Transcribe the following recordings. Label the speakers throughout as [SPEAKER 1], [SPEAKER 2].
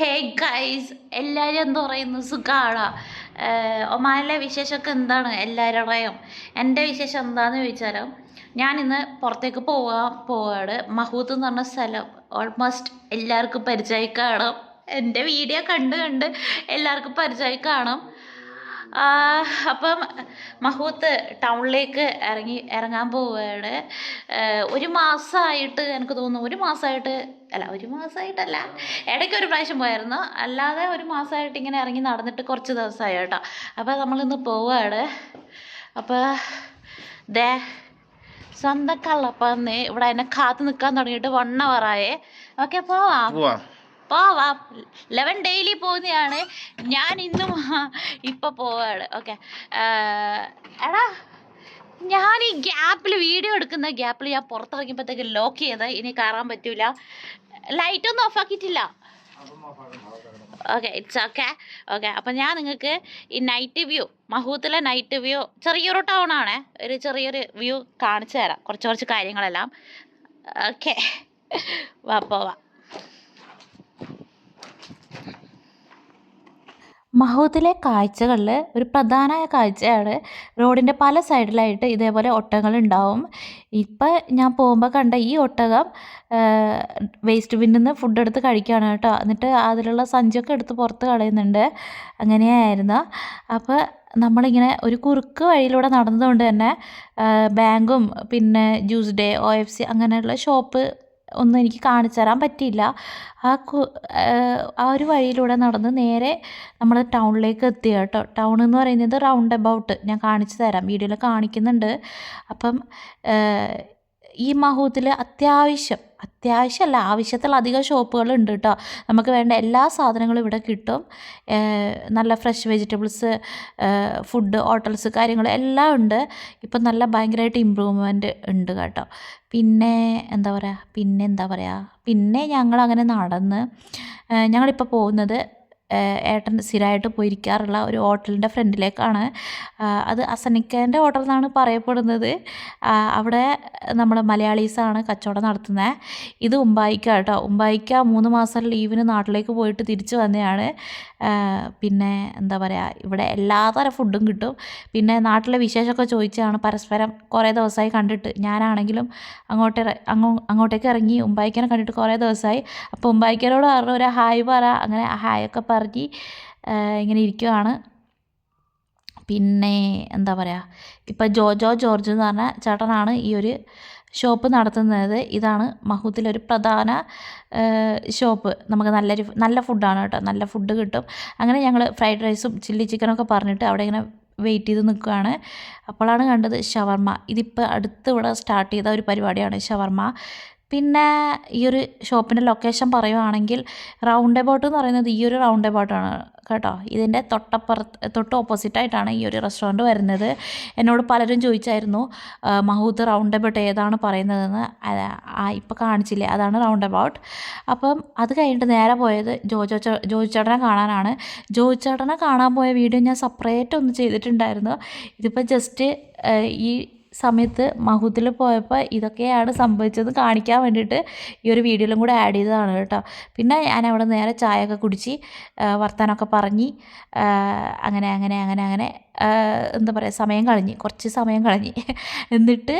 [SPEAKER 1] Hey guys എല്ലാവരും എന്താ പറയുന്നു? സുഖാണോ? ഒമാനിലെ വിശേഷമൊക്കെ എന്താണ്? എല്ലാവരുടെയും എന്റെ വിശേഷം എന്താണെന്ന് ചോദിച്ചാലോ ഞാൻ ഇന്ന് പുറത്തേക്ക് പോവാൻ പോവാണ്. മഹൂത്ത് എന്ന് പറഞ്ഞ സ്ഥലം ഓൾമോസ്റ്റ് എല്ലാവർക്കും പരിചയം കാണും. എന്റെ വീഡിയോ കണ്ട് കണ്ട് എല്ലാവർക്കും പരിചയം കാണും. അപ്പം മഹൂത്ത് ടൗണിലേക്ക് ഇറങ്ങി ഇറങ്ങാൻ പോവുകയാണ്. ഒരു മാസമായിട്ട് എനിക്ക് തോന്നുന്നു ഒരു മാസമായിട്ട് അല്ല ഒരു മാസമായിട്ടല്ല ഇടയ്ക്ക് ഒരു പ്രാവശ്യം പോയായിരുന്നു. അല്ലാതെ ഒരു മാസമായിട്ട് ഇങ്ങനെ ഇറങ്ങി നടന്നിട്ട് കുറച്ച് ദിവസമായി കേട്ടോ. അപ്പോൾ നമ്മളിന്ന് പോവുകയാണ്. അപ്പോൾ ദേ സ്വന്തം കള്ളപ്പന്ന് ഇവിടെ എന്നെ കാത്തു നിൽക്കാൻ തുടങ്ങിയിട്ട് വൺ അവറായേ ഓക്കെ പോവാം.
[SPEAKER 2] പോവാ
[SPEAKER 1] ലെവൻ ഡെയിലി പോകുന്നതാണ് ഞാൻ ഇന്നും ഇപ്പൊ പോവാണ്. ഓക്കെ എടാ ഞാൻ ഈ ഗ്യാപ്പിൽ വീഡിയോ എടുക്കുന്ന ഗ്യാപ്പിൽ ഞാൻ പുറത്തിറങ്ങിയപ്പോഴത്തേക്ക് ലോക്ക് ചെയ്ത്. ഇനി കയറാൻ പറ്റൂല. ലൈറ്റ് ഒന്നും ഓഫ് ആക്കിയിട്ടില്ല. ഓക്കെ ഇറ്റ്സ് ഓക്കെ ഓക്കെ അപ്പം ഞാൻ നിങ്ങൾക്ക് ഈ നൈറ്റ് വ്യൂ മഹൂത്തിലെ നൈറ്റ് വ്യൂ ചെറിയൊരു ടൗൺ ആണ്. ഒരു ചെറിയൊരു വ്യൂ കാണിച്ചു തരാം. കുറച്ച് കുറച്ച് കാര്യങ്ങളെല്ലാം. ഓക്കെ വാ പോവാം. മഹൂത്തിലെ കാഴ്ചകളിൽ ഒരു പ്രധാന കാഴ്ചയാണ് റോഡിന്റെ പല സൈഡിലായിട്ട് ഇതേപോലെ ഒട്ടകങ്ങൾ ഉണ്ടാവും ഇപ്പം ഞാൻ പോകുമ്പോൾ കണ്ട ഈ ഒട്ടകം വേസ്റ്റ് ബിന്നിൽ നിന്ന് ഫുഡ് എടുത്ത് കഴിക്കുകയാണ് കേട്ടോ. എന്നിട്ട് അതിലുള്ള സഞ്ചിയൊക്കെ എടുത്ത് പുറത്ത് കളയുന്നുണ്ട്. അങ്ങനെയായിരുന്നു. അപ്പോൾ നമ്മളിങ്ങനെ ഒരു കുറുക്ക് വഴിയിലൂടെ നടന്നതുകൊണ്ട് തന്നെ ബാങ്കും പിന്നെ juice day O F C അങ്ങനെയുള്ള ഷോപ്പ് ഒന്നും എനിക്ക് കാണിച്ചു തരാൻ പറ്റിയില്ല. ആ ആ ഒരു വഴിയിലൂടെ നടന്ന് നേരെ നമ്മൾ ടൗണിലേക്ക് എത്തി കേട്ടോ. ടൗൺ എന്ന് പറയുന്നത് റൗണ്ട് എബൌട്ട്. ഞാൻ കാണിച്ചു തരാം. വീഡിയോയിൽ കാണിക്കുന്നുണ്ട്. അപ്പം ഈ മഹൂത്തിൽ അത്യാവശ്യം അത്യാവശ്യമല്ല ആവശ്യത്തിലധികം ഷോപ്പുകൾ ഉണ്ട് കേട്ടോ നമുക്ക് വേണ്ട എല്ലാ സാധനങ്ങളും ഇവിടെ കിട്ടും. നല്ല ഫ്രഷ് വെജിറ്റബിൾസ് ഫുഡ് ഹോട്ടൽസ് കാര്യങ്ങൾ എല്ലാം ഉണ്ട്. ഇപ്പം നല്ല ഭയങ്കരമായിട്ട് ഇമ്പ്രൂവ്മെന്റ് ഉണ്ട് കേട്ടോ. പിന്നെ എന്താ പറയുക പിന്നെ എന്താ പറയുക പിന്നെ ഞങ്ങൾ അങ്ങനെ നടന്ന് ഞങ്ങളിപ്പോൾ പോകുന്നത് ഏട്ടൻ സ്ഥിരമായിട്ട് പോയിരിക്കാറുള്ള ഒരു ഹോട്ടലിന്റെ ഫ്രണ്ടിലേക്കാണ്. അത് അസനിക്കേന്റെ ഹോട്ടൽ എന്നാണ് പറയപ്പെടുന്നത്. അവിടെ നമ്മൾ മലയാളീസാണ് കച്ചവടം നടത്തുന്നത് ഇത് ഉമ്പായിക്ക കേട്ടോ. ഉമ്പായിക്ക മൂന്ന് മാസം ലീവിന് നാട്ടിലേക്ക് പോയിട്ട് തിരിച്ചു വന്നതാണ് പിന്നെ എന്താ പറയുക ഇവിടെ എല്ലാതരം ഫുഡും കിട്ടും. പിന്നെ നാട്ടിലെ വിശേഷമൊക്കെ ചോദിച്ചാണ് പരസ്പരം കുറേ ദിവസമായി കണ്ടിട്ട് ഞാനാണെങ്കിലും അങ്ങോട്ട് അങ്ങോട്ടേക്ക് ഇറങ്ങി ഉമ്പായിക്കനെ കണ്ടിട്ട് കുറേ ദിവസമായി. അപ്പോൾ ഉമ്പായിക്കനോട് പറഞ്ഞു ഒരു ഹായ് പറ. അങ്ങനെ ഹായ് ഒക്കെ പറഞ്ഞ് ഇങ്ങനെ ഇരിക്കുവാണ്. പിന്നെ എന്താ പറയുക ഇപ്പം ജോജോ ജോർജ് എന്ന് പറഞ്ഞ ചേട്ടനാണ് ഈ ഒരു ഷോപ്പ് നടത്തുന്നത്. ഇതാണ് മഹൂത്തിലൊരു പ്രധാന ഷോപ്പ്. നമുക്ക് നല്ലൊരു നല്ല ഫുഡാണ് കേട്ടോ. നല്ല ഫുഡ് കിട്ടും. അങ്ങനെ ഞങ്ങൾ ഫ്രൈഡ് റൈസും ചില്ലി ചിക്കനൊക്കെ പറഞ്ഞിട്ട് അവിടെ ഇങ്ങനെ വെയിറ്റ് ചെയ്ത് നിൽക്കുകയാണ് അപ്പോഴാണ് കണ്ടത് ഷവർമ്മ. ഇതിപ്പോൾ അടുത്ത് ഇവിടെ സ്റ്റാർട്ട് ചെയ്ത ഒരു പരിപാടിയാണ് ഷവർമ്മ. പിന്നെ ഈ ഒരു ഷോപ്പിന്റെ ലൊക്കേഷൻ പറയുവാണെങ്കിൽ റൗണ്ട് എബൌട്ട് എന്ന് പറയുന്നത് ഈ ഒരു റൗണ്ട് എബൌട്ടാണ് കേട്ടോ. ഇതിന്റെ തൊട്ടപ്പുറത്ത് തൊട്ട് ഓപ്പോസിറ്റായിട്ടാണ് ഈ ഒരു റെസ്റ്റോറന്റ് വരുന്നത്. എന്നോട് പലരും ചോദിച്ചായിരുന്നു മഹൂദ് റൗണ്ട് എബൌട്ട് ഏതാണ് പറയുന്നതെന്ന്? ഇപ്പോൾ കാണിച്ചില്ലേ അതാണ് റൗണ്ട് എബൌട്ട്. അപ്പം അത് കഴിഞ്ഞിട്ട് നേരെ പോയത് ജോജോ ചേ- ചേട്ടനെ കാണാനാണ്. ജോജു ചേട്ടനെ കാണാൻ പോയ വീഡിയോ ഞാൻ സെപ്പറേറ്റ് ഒന്ന് ചെയ്തിട്ടുണ്ടായിരുന്നു. ഇതിപ്പോൾ ജസ്റ്റ് ഈ സമയത്ത് മഹൂത്തിൽ പോയപ്പോൾ ഇതൊക്കെയാണ് സംഭവിച്ചത് കാണിക്കാൻ വേണ്ടിയിട്ട് ഈ ഒരു വീഡിയോയിലും കൂടെ ആഡ് ചെയ്തതാണ് കേട്ടോ. പിന്നെ ഞാൻ അവിടെ നേരെ ചായയൊക്കെ കുടിച്ച് വർത്തമാനമൊക്കെ പറഞ്ഞ് അങ്ങനെ അങ്ങനെ അങ്ങനെ അങ്ങനെ എന്താ പറയുക സമയം കളഞ്ഞ് കുറച്ച് സമയം കളഞ്ഞ്. എന്നിട്ട്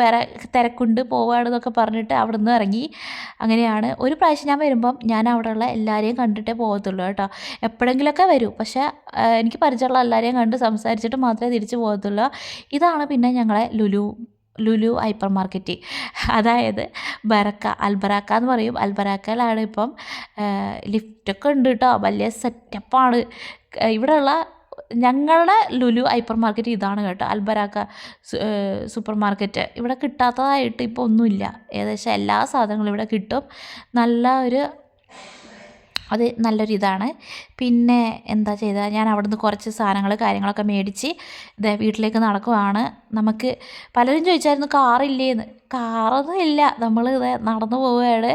[SPEAKER 1] വേറെ തിരക്കുണ്ട് പോവാണെന്നൊക്കെ പറഞ്ഞിട്ട് അവിടെ നിന്ന് ഇറങ്ങി. അങ്ങനെയാണ്. ഒരു പ്രാവശ്യം ഞാൻ വരുമ്പം ഞാൻ അവിടെയുള്ള എല്ലാവരെയും കണ്ടിട്ടേ പോകത്തുള്ളൂ കേട്ടോ. എപ്പോഴെങ്കിലുമൊക്കെ വരും. പക്ഷേ എനിക്ക് പരിചയമുള്ള എല്ലാവരെയും കണ്ട് സംസാരിച്ചിട്ട് മാത്രമേ തിരിച്ചു പോകത്തുള്ളൂ. ഇതാണ് പിന്നെ ഞങ്ങളെ ലുലു ലുലു ഹൈപ്പർ മാർക്കറ്റ്. അതായത് ബറക്ക അൽബറാക്ക എന്ന് പറയും. അൽബറാക്കയിലാണ് ഇപ്പം ലിഫ്റ്റൊക്കെ ഉണ്ട് കേട്ടോ. വലിയ സെറ്റപ്പാണ്. ഇവിടെയുള്ള ഞങ്ങളുടെ ലുലു ഹൈപ്പർ മാർക്കറ്റ് ഇതാണ് കേട്ടോ. അൽബരാക്ക സൂപ്പർ മാർക്കറ്റ് ഇവിടെ കിട്ടാത്തതായിട്ട് ഇപ്പോൾ ഒന്നുമില്ല. ഏകദേശം എല്ലാ സാധനങ്ങളും ഇവിടെ കിട്ടും. നല്ല ഒരു അത് നല്ലൊരു ഇതാണ്. പിന്നെ എന്താ ചെയ്താൽ ഞാൻ അവിടുന്ന് കുറച്ച് സാധനങ്ങൾ കാര്യങ്ങളൊക്കെ മേടിച്ച് ഇതേ വീട്ടിലേക്ക് നടക്കുവാണ്. നമുക്ക് പലരും ചോദിച്ചായിരുന്നു കാറില്ലേന്ന്? കാറൊന്നും ഇല്ല. നമ്മൾ ഇത് നടന്നു പോവുകയാണ്.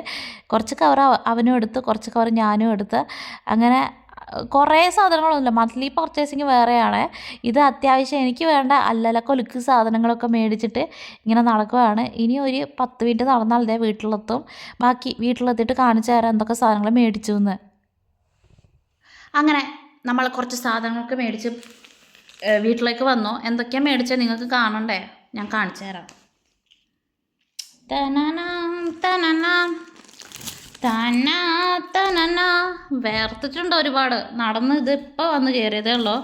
[SPEAKER 1] കുറച്ച് കവർ അവനും എടുത്ത് കുറച്ച് കവർ ഞാനും എടുത്ത്. അങ്ങനെ കുറേ സാധനങ്ങളൊന്നുമില്ല മന്ത്ലി പർച്ചേസിങ് വേറെയാണ്. ഇത് അത്യാവശ്യം എനിക്ക് വേണ്ട അല്ലല കൊലുക്ക് സാധനങ്ങളൊക്കെ മേടിച്ചിട്ട് ഇങ്ങനെ നടക്കുകയാണ് ഇനി ഒരു പത്ത് മിനിറ്റ് നടന്നാൽ ഇതേ വീട്ടിലെത്തും. ബാക്കി വീട്ടിലെത്തിയിട്ട് കാണിച്ചു തരാം എന്തൊക്കെ സാധനങ്ങൾ മേടിച്ചു എന്ന് അങ്ങനെ നമ്മൾ കുറച്ച് സാധനങ്ങളൊക്കെ മേടിച്ച് വീട്ടിലേക്ക് വന്നു. എന്തൊക്കെയാണ് മേടിച്ചത് നിങ്ങൾക്ക് കാണണ്ടേ? ഞാൻ കാണിച്ചു തരാം. തനനാം, തനനാം, തനാ, തനന വേർത്തിട്ടുണ്ട് ഒരുപാട്. നടന്ന് ഇത് വന്ന് കയറിയതേ ഉള്ളൂ?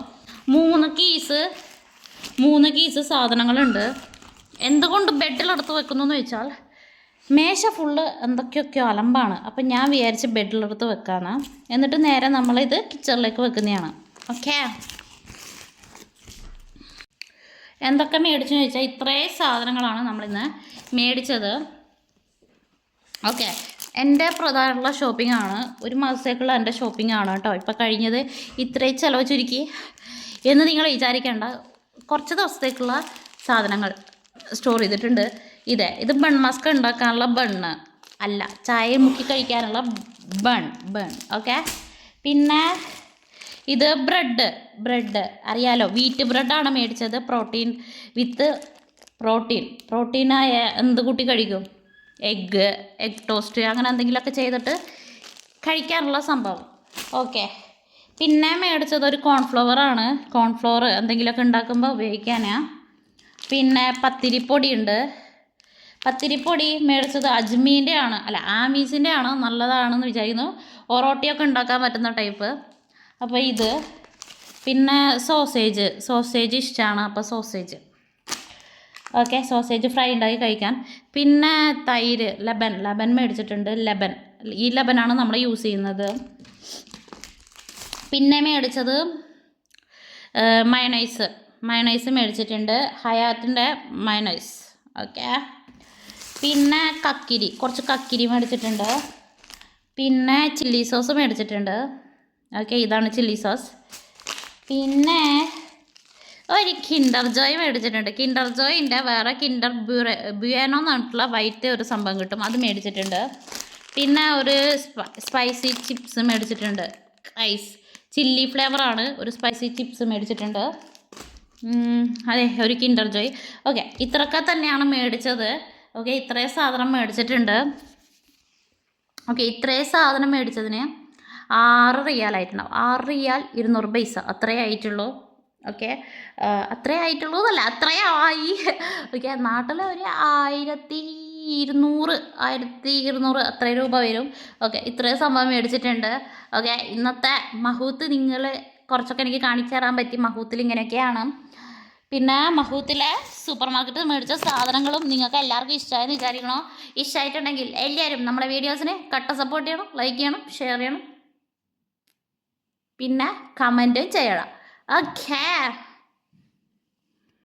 [SPEAKER 1] മൂന്ന് കീസ് മൂന്ന് കീസ് സാധനങ്ങളുണ്ട്. എന്തുകൊണ്ട് ബെഡിലെടുത്ത് വെക്കുന്നു എന്ന് വെച്ചാൽ മേശ ഫുള്ള് എന്തൊക്കെയൊക്കെയോ അലമ്പാണ്. അപ്പം ഞാൻ വിചാരിച്ച് ബെഡിലെടുത്ത് വെക്കാന്ന് എന്നിട്ട് നേരെ നമ്മളിത് കിച്ചണിലേക്ക് വെക്കുന്നതാണ്. ഓക്കേ എന്തൊക്കെ മേടിച്ചെന്ന് ചോദിച്ചാൽ ഇത്രയും സാധനങ്ങളാണ് നമ്മളിന്ന് മേടിച്ചത്. ഓക്കെ എന്റെ പ്രധാനമുള്ള ഷോപ്പിംഗ് ആണ്. ഒരു മാസത്തേക്കുള്ള എന്റെ ഷോപ്പിംഗ് ആണ് കേട്ടോ. ഇപ്പം കഴിഞ്ഞത് ഇത്രയും ചിലവ് ചുരുക്കി. എന്ന് നിങ്ങൾ വിചാരിക്കേണ്ട കുറച്ച് ദിവസത്തേക്കുള്ള സാധനങ്ങൾ സ്റ്റോർ ചെയ്തിട്ടുണ്ട്. ഇതെ ഇത് ബൺ മസ്ക് ഉണ്ടാക്കാനുള്ള ബണ്ണ് അല്ല ചായ മുക്കി കഴിക്കാനുള്ള ബൺ ബൺ ഓക്കെ പിന്നെ ഇത് ബ്രെഡ് ബ്രെഡ് അറിയാലോ വീറ്റ് ബ്രെഡാണ് മേടിച്ചത്. പ്രോട്ടീൻ വിത്ത് പ്രോട്ടീൻ പ്രോട്ടീനായ എന്ത് കൂട്ടി കഴിക്കും? എഗ്ഗ് എഗ് ടോസ്റ്റ് അങ്ങനെ എന്തെങ്കിലുമൊക്കെ ചെയ്തിട്ട് കഴിക്കാനുള്ള സംഭവം. ഓക്കെ. പിന്നെ മേടിച്ചത് ഒരു കോൺഫ്ലവർ ആണ്. കോൺഫ്ലവർ എന്തെങ്കിലുമൊക്കെ ഉണ്ടാക്കുമ്പോൾ ഉപയോഗിക്കാനാ. പിന്നെ പത്തിരിപ്പൊടി ഉണ്ട്. പത്തിരിപ്പൊടി മേടിച്ചത് അജ്മീന്റെ ആണ്. അല്ല ആമീസിന്റെ ആണ്. നല്ലതാണെന്ന് വിചാരിക്കുന്നു. ഒറോട്ടിയൊക്കെ ഉണ്ടാക്കാൻ പറ്റുന്ന ടൈപ്പ്. അപ്പോൾ ഇത്. പിന്നെ സോസേജ്. സോസേജ് ഇഷ്ടമാണ്. അപ്പോൾ സോസേജ്. ഓക്കെ സോസേജ് ഫ്രൈ ഉണ്ടാക്കി കഴിക്കാൻ പിന്നെ തൈര് ലബൻ. ലബൻ മേടിച്ചിട്ടുണ്ട്. ലബൻ. ഈ ലബനാണ് നമ്മൾ യൂസ് ചെയ്യുന്നത്. പിന്നെ മേടിച്ചത് മയണൈസ് മയണൈസ് മേടിച്ചിട്ടുണ്ട്. ഹയാത്തിന്റെ മയണൈസ് ഓക്കെ പിന്നെ കക്കിരി. കുറച്ച് കക്കിരി മേടിച്ചിട്ടുണ്ട്. പിന്നെ ചില്ലി സോസ് മേടിച്ചിട്ടുണ്ട്. ഓക്കെ ഇതാണ് ചില്ലി സോസ് പിന്നെ ഒരു കിൻഡർ ജോയ് മേടിച്ചിട്ടുണ്ട്. കിൻഡർ ജോയിന്റെ വേറെ കിൻഡർ ബ്യൂറെ എന്ന് പറഞ്ഞിട്ടുള്ള വൈറ്റ് ഒരു സംഭവം കിട്ടും. അത് മേടിച്ചിട്ടുണ്ട്. പിന്നെ ഒരു സ്പൈസി ചിപ്സ് മേടിച്ചിട്ടുണ്ട്. ഐസ് ചില്ലി ഫ്ലേവറാണ് ഒരു സ്പൈസി ചിപ്സ് മേടിച്ചിട്ടുണ്ട്. അതെ ഒരു കിൻഡർ ജോയ്. ഓക്കെ ഇത്രയൊക്കെ തന്നെയാണ് മേടിച്ചത്. ഓക്കെ ഇത്രയും സാധനം മേടിച്ചിട്ടുണ്ട്. ഓക്കെ ഇത്രയും സാധനം മേടിച്ചതിന് ആറ് റിയാലായിട്ടുണ്ടാവും. ആറ് റിയാൽ ഇരുന്നൂറ് പൈസ. അത്രയേ ആയിട്ടുള്ളൂ. ഓക്കെ? അത്രേ ആയിട്ടുള്ളൂ എന്നല്ല അത്രേ ആയി. ഓക്കെ നാട്ടിൽ ഒരു ആയിരത്തി ഇരുന്നൂറ് ആയിരത്തി ഇരുന്നൂറ് അത്ര രൂപ വരും. ഓക്കെ ഇത്രയും സംഭവം മേടിച്ചിട്ടുണ്ട്. ഓക്കെ ഇന്നത്തെ മഹൂത്ത് നിങ്ങൾ കുറച്ചൊക്കെ എനിക്ക് കാണിച്ചു തരാൻ പറ്റി മഹൂത്തിൽ ഇങ്ങനെയൊക്കെയാണ്. പിന്നെ മഹൂത്തിലെ സൂപ്പർ മാർക്കറ്റിൽ മേടിച്ച സാധനങ്ങളും നിങ്ങൾക്ക് എല്ലാവർക്കും ഇഷ്ടമായെന്ന് വിചാരിക്കണോ? ഇഷ്ടമായിട്ടുണ്ടെങ്കിൽ എല്ലാവരും നമ്മുടെ വീഡിയോസിനെ കട്ട സപ്പോർട്ട് ചെയ്യണം ലൈക്ക് ചെയ്യണം ഷെയർ ചെയ്യണം. പിന്നെ കമന്റും ചെയ്യണം. ഓക്കേ